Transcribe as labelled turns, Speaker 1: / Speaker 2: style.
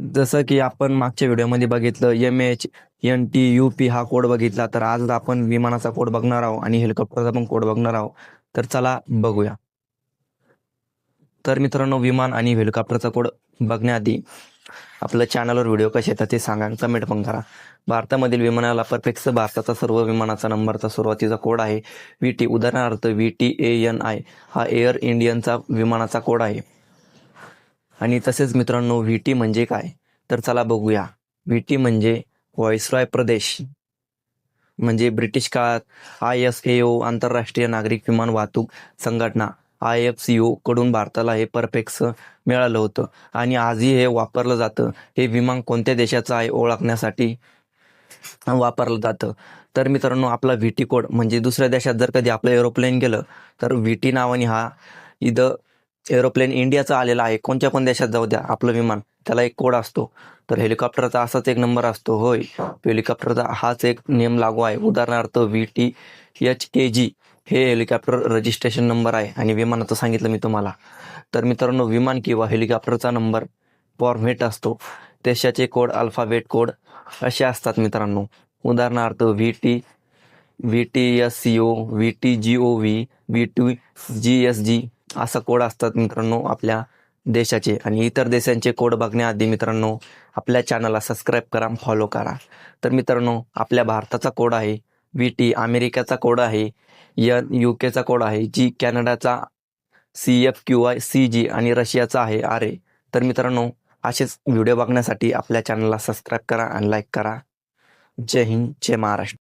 Speaker 1: जसं की आपण मागच्या व्हिडिओमध्ये बघितलं M H N T U P हा कोड बघितला तर आज आपण विमानाचा कोड बघणार आहोत आणि हेलिकॉप्टरचा पण कोड बघणार आहोत. तर चला बघूया. तर मित्रांनो विमान आणि हेलिकॉप्टरचा कोड बघण्याआधी आपल्या चॅनलवर व्हिडिओ कसे येतात ते सांगा कमेंट पण करा. भारतामधील विमानाला परफेक्ट भारताचा सर्व विमानाचा नंबरचा सुरुवातीचा कोड आहे. व्ही टी उदाहरणार्थ V T A N I हा एअर इंडियनचा विमानाचा कोड आहे. आणि तसेच मित्रांनो व्ही टी म्हणजे काय? तर चला बघूया. व्ही टी म्हणजे व्हॉइसरॉय प्रदेश. म्हणजे ब्रिटिश काळात आय एस ए ओ आंतरराष्ट्रीय नागरिक विमान वाहतूक संघटना आय एफ सी ओ कडून भारताला हे परफेक्स मिळालं होतं. आणि आजही हे वापरलं जातं. हे विमान कोणत्या देशाचं आहे ओळखण्यासाठी वापरलं जातं. तर मित्रांनो आपला व्ही टी कोड म्हणजे दुसऱ्या देशात जर कधी आपलं एरोप्लेन गेलं तर व्ही टी नावाने हा इथं एरोप्लेन इंडियाचा आलेला आहे. कोणत्या पण देशात जाऊ द्या आपलं विमान त्याला एक कोड असतो. तर हेलिकॉप्टरचा असाच एक नंबर असतो. होय. हेलिकॉप्टरचा हाच एक नियम लागू आहे. उदाहरणार्थ V T H K G हे हेलिकॉप्टर रजिस्ट्रेशन नंबर आहे आणि विमानाचं सांगितलं मी तुम्हाला. तर मित्रांनो विमान किंवा हेलिकॉप्टरचा नंबर फॉर्मेट असतो. देशाचे कोड अल्फाबेट कोड असे असतात मित्रांनो. उदाहरणार्थ V T V T S C O V T G O V V T G S G असा कोड असतात मित्रांनो आपल्या देशाचे आणि इतर देशांचे कोड बघण्याआधी मित्रांनो आपल्या चॅनलला सबस्क्राईब करा फॉलो करा. तर मित्रांनो आपल्या भारताचा कोड आहे व्ही टी अमेरिकेचा कोड आहे यन यू केचा कोड आहे G कॅनडाचा C F Q I C G आणि रशियाचा आहे आर ए तर मित्रांनो असेच व्हिडिओ बघण्यासाठी आपल्या चॅनलला सबस्क्राईब करा आणि लाईक करा. जय हिंद जय महाराष्ट्र.